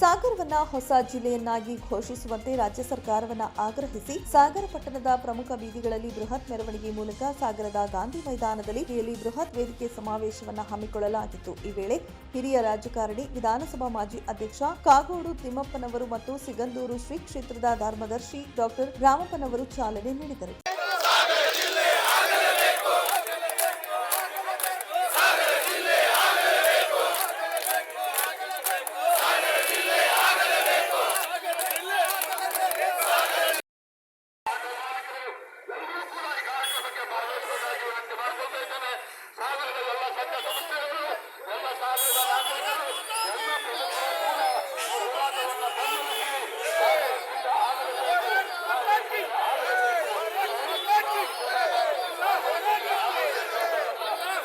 ಸಾಗರವನ್ನ ಹೊಸ ಜಿಲ್ಲೆಯನ್ನಾಗಿ ಘೋಷಿಸುವಂತೆ ರಾಜ್ಯ ಸರ್ಕಾರವನ್ನ ಆಗ್ರಹಿಸಿ ಸಾಗರ ಪಟ್ಟಣದ ಪ್ರಮುಖ ಬೀದಿಗಳಲ್ಲಿ ಬೃಹತ್ ಮೆರವಣಿಗೆ ಮೂಲಕ ಸಾಗರದ ಗಾಂಧಿ ಮೈದಾನದಲ್ಲಿ ಬೃಹತ್ ವೇದಿಕೆ ಸಮಾವೇಶವನ್ನು ಹಮ್ಮಿಕೊಳ್ಳಲಾಗಿತ್ತು. ಈ ವೇಳೆ ಹಿರಿಯ ರಾಜಕಾರಣಿ, ವಿಧಾನಸಭಾ ಮಾಜಿ ಅಧ್ಯಕ್ಷ, ಕಾಗೋಡು, ತಿಮ್ಮಪ್ಪನವರು ಮತ್ತು ಸಿಗಂದೂರು ಶ್ರೀ ಕ್ಷೇತ್ರದ ಧರ್ಮದರ್ಶಿ ಡಾಕ್ಟರ್ ರಾಮಪ್ಪನವರು ಚಾಲನೆ ನೀಡಿದರು. ಮಾಡ್ಕೊಳ್ತಾ ಇದ್ದೇನೆ ಸಾವಿರದ ಎಲ್ಲ ಸಂಘ ಸಂಸ್ಥೆಗಳು ಎಲ್ಲ ಸಾವಿರದ ನಾಗರಿಕರು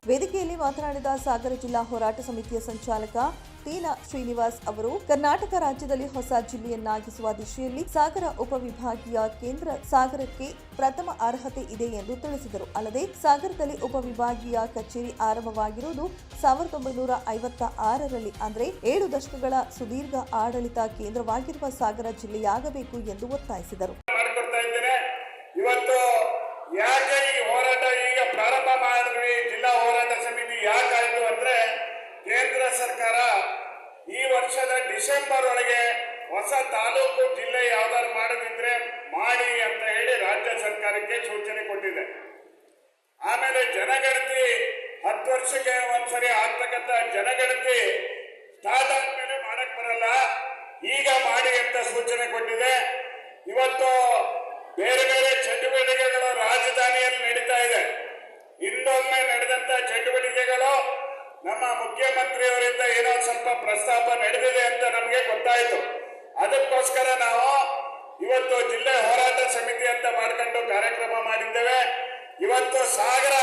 ವೇದಿಕೆಯಲ್ಲಿ ಮಾತನಾಡಿದ ಸಾಗರ ಜಿಲ್ಲಾ ಹೋರಾಟ ಸಮಿತಿಯ ಸಂಚಾಲಕ ತೀನಾ ಶ್ರೀನಿವಾಸ್ ಅವರು, ಕರ್ನಾಟಕ ರಾಜ್ಯದಲ್ಲಿ ಹೊಸ ಜಿಲ್ಲೆಯನ್ನಾಗಿಸುವ ದಿಶೆಯಲ್ಲಿ ಸಾಗರ ಉಪವಿಭಾಗೀಯ ಕೇಂದ್ರ ಸಾಗರಕ್ಕೆ ಪ್ರಥಮ ಅರ್ಹತೆ ಇದೆ ಎಂದು ತಿಳಿಸಿದರು. ಅಲ್ಲದೆ, ಸಾಗರದಲ್ಲಿ ಉಪವಿಭಾಗೀಯ ಕಚೇರಿ ಆರಂಭವಾಗಿರುವುದು ಸಾವಿರದ ಒಂಬೈನೂರ ಐವತ್ತ ಆರರಲ್ಲಿ ಅಂದರೆ ಏಳು ದಶಕಗಳ ಸುದೀರ್ಘ ಆಡಳಿತ ಕೇಂದ್ರವಾಗಿರುವ ಸಾಗರ ಜಿಲ್ಲೆಯಾಗಬೇಕು ಎಂದು ಒತ್ತಾಯಿಸಿದರು ಮಾಡಿಕೊಡ್ತಾ ಇದ್ದೇನೆ ಇವತ್ತು ಯಾಕೆ ಈ ಹೋರಾಟ ಈಗ ಪ್ರಾರಂಭ ಮಾಡಿದ್ವಿ ಜಿಲ್ಲಾ ಹೋರಾಟ ಸಮಿತಿ ಯಾಕಾಯ್ತು ಅಂದ್ರೆ ಕೇಂದ್ರ ಸರ್ಕಾರ ಈ ವರ್ಷದ ಡಿಸೆಂಬರ್ ಒಳಗೆ ಹೊಸ ತಾಲೂಕು ಜಿಲ್ಲೆ ಯಾವ್ದಾದ್ರು ಮಾಡದಿದ್ರೆ ಮಾಡಿ ಅಂತ ಹೇಳಿ ರಾಜ್ಯ ಸರ್ಕಾರಕ್ಕೆ ಸೂಚನೆ ಕೊಟ್ಟಿದೆ. ಆಮೇಲೆ ಜನಗಣತಿ ಹತ್ತು ವರ್ಷಕ್ಕೆ ಒಂದ್ಸರಿ ಆಗ್ತಕ್ಕಂಥ ಜನಗಣತಿ ಸ್ಟಾರ್ಟ್ ಆದ್ಮೇಲೆ ಮಾಡಕ್ ಬರಲ್ಲ. ಈಗ ಮಾಡಿ ಅಂತ ಸೂಚನೆ ಕೊಟ್ಟಿದೆ. ಇವತ್ತು ಬೇರೆ ನಮ್ಮ ಮುಖ್ಯಮಂತ್ರಿಯವರಿಂದ ಏನೋ ಸ್ವಲ್ಪ ಪ್ರಸ್ತಾಪ ನಡೆದಿದೆ ಅಂತ ನಮಗೆ ಗೊತ್ತಾಯಿತು. ಅದಕ್ಕೋಸ್ಕರ ನಾವು ಇವತ್ತು ಜಿಲ್ಲೆ ಹೋರಾಟ ಸಮಿತಿ ಅಂತ ಮಾಡ್ಕೊಂಡು ಕಾರ್ಯಕ್ರಮ ಮಾಡಿದ್ದೇವೆ. ಇವತ್ತು ಸಾಗರ,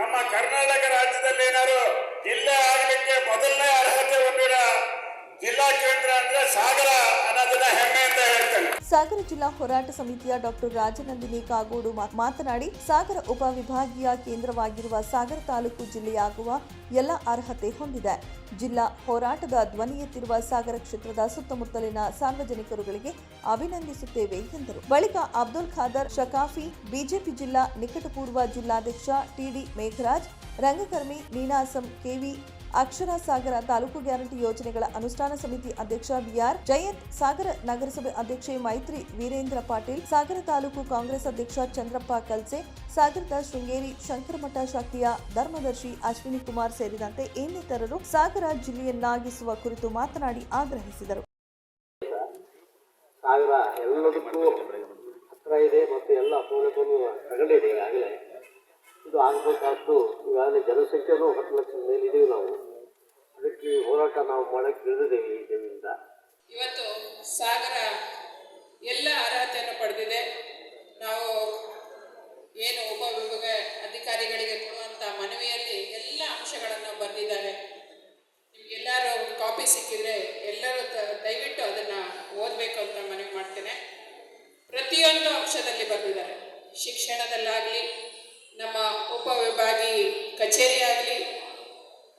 ನಮ್ಮ ಕರ್ನಾಟಕ ರಾಜ್ಯದಲ್ಲಿ ಏನಾದ್ರು ಜಿಲ್ಲೆ ಆಗಲಿಕ್ಕೆ ಮೊದಲನೇ ಅರ್ಹತೆ ಹೊಂದಿರೋ ಜಿಲ್ಲಾ ಕೇಂದ್ರ ಅಂದ್ರೆ ಸಾಗರ ಅನ್ನೋದನ್ನ ಹೆಮ್ಮೆಯಿಂದ ಹೇಳ್ತೇನೆ ಸಾಗರ ಜಿಲ್ಲಾ ಹೋರಾಟ ಸಮಿತಿಯ ಡಾಕ್ಟರ್ ರಾಜನಂದಿನಿ ಕಾಗೋಡು ಮಾತ್- ಮಾತನಾಡಿ, ಸಾಗರ ಉಪವಿಭಾಗೀಯ ಕೇಂದ್ರವಾಗಿರುವ ಸಾಗರ ತಾಲೂಕು ಜಿಲ್ಲೆಯಾಗುವ ಎಲ್ಲ ಅರ್ಹತೆ ಹೊಂದಿದೆ. ಜಿಲ್ಲಾ ಹೋರಾಟದ ಧ್ವನಿ ಎತ್ತಿರುವ ಸಾಗರ ಕ್ಷೇತ್ರದ ಸುತ್ತಮುತ್ತಲಿನ ಸಾರ್ವಜನಿಕರುಗಳಿಗೆ ಅಭಿನಂದಿಸುತ್ತೇವೆ ಎಂದರು. ಬಳಿಕ ಅಬ್ದುಲ್ ಖಾದರ್ ಶಕಾಫಿ, ಬಿಜೆಪಿ ಜಿಲ್ಲಾ ನಿಕಟಪೂರ್ವ ಜಿಲ್ಲಾಧ್ಯಕ್ಷ ಟಿಡಿ ಮೇಘರಾಜ್, ರಂಗಕರ್ಮಿ ನೀನಾಸಂ ಕೆವಿ ಅಕ್ಷರ ಸಾಗರ ತಾಲೂಕು ಗ್ಯಾರಂಟಿ ಯೋಜನೆಗಳ ಅನುಷ್ಠಾನ ಸಮಿತಿ ಅಧ್ಯಕ್ಷ ಬಿಆರ್ ಜಯಂತ್, ಸಾಗರ ನಗರಸಭೆ ಅಧ್ಯಕ್ಷೆ ಮೈತ್ರಿ ವೀರೇಂದ್ರ ಪಾಟೀಲ್, ಸಾಗರ ತಾಲೂಕು ಕಾಂಗ್ರೆಸ್ ಅಧ್ಯಕ್ಷ ಚಂದ್ರಪ್ಪ ಕಲ್ಸೆ, ಸಾಗರದ ಶೃಂಗೇರಿ ಶಂಕರಮಠ ಶಾಖೆಯ ಧರ್ಮದರ್ಶಿ ಅಶ್ವಿನಿ ಕುಮಾರ್ ಸೇರಿದಂತೆ ಇನ್ನಿತರರು ಸಾಗರ ಜಿಲ್ಲೆಯನ್ನಾಗಿಸುವ ಕುರಿತು ಮಾತನಾಡಿ ಆಗ್ರಹಿಸಿದರು. ಇದೆ ಆಗಬೇಕಾದ್ದು ಈಗಾಗಲೇ ಜನಸಂಖ್ಯೆನೂ ಹತ್ತು ಲಕ್ಷದ ಮೇಲೆ ಇದೀವಿ ನಾವು. ಈ ಹೋರಾಟ ನಾವು ಮಾಡಕ್ಕೆ ಇಳಿದಿದ್ದೇವೆ ಈ ಇದರಿಂದ ಇವತ್ತು ಸಾಗರ ಎಲ್ಲ ಅರ್ಹತೆಯನ್ನು ಪಡೆದಿದೆ. ನಾವು ಏನು ಉಪವಿಭಾಗ ಅಧಿಕಾರಿಗಳಿಗೆ ಕೊಡುವಂಥ ಮನವಿಯಲ್ಲಿ ಎಲ್ಲ ಅಂಶಗಳನ್ನು ಬರೆದಿದ್ದಾರೆ. ನಿಮ್ಗೆಲ್ಲರೂ ಕಾಪಿ ಸಿಕ್ಕಿದ್ರೆ ಎಲ್ಲರೂ ದಯವಿಟ್ಟು ಅದನ್ನು ಓದಬೇಕು ಅಂತ ಮನವಿ ಮಾಡ್ತೇನೆ. ಪ್ರತಿಯೊಂದು ಅಂಶದಲ್ಲಿ ಬರೆದಿದ್ದಾರೆ. ಶಿಕ್ಷಣದಲ್ಲಾಗಲಿ, ನಮ್ಮ ಉಪವಿಭಾಗಿ ಕಚೇರಿ ಆಗಲಿ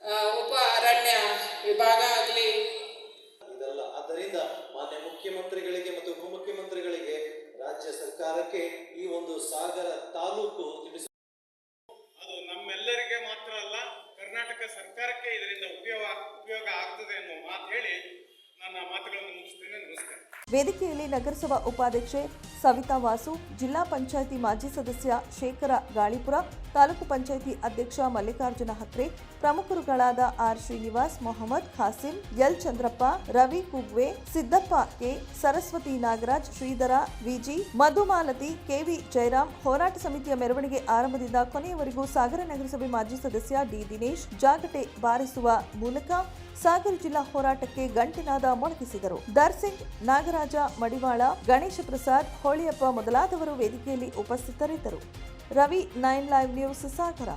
ಉಪ ಅರಣ್ಯ ವಿಭಾಗ ಆಗಲಿ. ಇದಲ್ಲ ಆದ್ದರಿಂದ ಮಾನ್ಯ ಮುಖ್ಯಮಂತ್ರಿಗಳಿಗೆ ಮತ್ತು ಉಪಮುಖ್ಯಮಂತ್ರಿಗಳಿಗೆ ರಾಜ್ಯ ಸರ್ಕಾರಕ್ಕೆ ಈ ಒಂದು ಸಾಗರ ತಾಲೂಕು ತಿಳಿಸ ಅದು ನಮ್ಮೆಲ್ಲರಿಗೆ ಮಾತ್ರ ಅಲ್ಲ ಕರ್ನಾಟಕ ಸರ್ಕಾರಕ್ಕೆ ಇದರಿಂದ ಉಪಯೋಗ ಉಪಯೋಗ ಆಗ್ತದೆ ಅನ್ನೋ ಮಾತು ಹೇಳಿ ನನ್ನ ಮಾತುಗಳನ್ನು ಮುಗಿಸ್ತೇನೆ. ನಮಸ್ಕಾರ. ವೇದಿಕೆಯಲ್ಲಿ ನಗರಸಭಾ ಉಪಾಧ್ಯಕ್ಷೆ ಸವಿತಾ ವಾಸು, ಜಿಲ್ಲಾ ಪಂಚಾಯಿತಿ ಮಾಜಿ ಸದಸ್ಯ ಶೇಖರ ಗಾಳಿಪುರ, ತಾಲೂಕು ಪಂಚಾಯಿತಿ ಅಧ್ಯಕ್ಷ Mallikarjuna Hakre, ಪ್ರಮುಖರುಗಳಾದ R Srinivas, Mohammed Khasim, L Chandrappa, Ravi Kugwe, Siddappa K, Saraswati Nagaraj, Sridhara, Viji Madhumalathi KV Jayaram, ಹೋರಾಟ ಸಮಿತಿಯ ಮೆರವಣಿಗೆ ಆರಂಭದಿಂದ ಕೊನೆಯವರೆಗೂ ಸಾಗರ ನಗರಸಭೆ ಮಾಜಿ ಸದಸ್ಯ ಡಿ ದಿನೇಶ್, ಜಾಗಟೆ ಬಾರಿಸುವ ಮೂಲಕ ಸಾಗರ ಜಿಲ್ಲಾ ಹೋರಾಟಕ್ಕೆ ಗಂಟಿನಾದ ಮೊಳಗಿಸಿದರು. ದರ್ಸಿಂಗ್ ನಾಗರಾಜ ಮಡಿವಾಳ, ಗಣೇಶ ಪ್ರಸಾದ್ ಹೋಳಿಯಪ್ಪ ಮೊದಲಾದವರು ವೇದಿಕೆಯಲ್ಲಿ ಉಪಸ್ಥಿತರಿದ್ದರು. Ravi nine live news Sagara.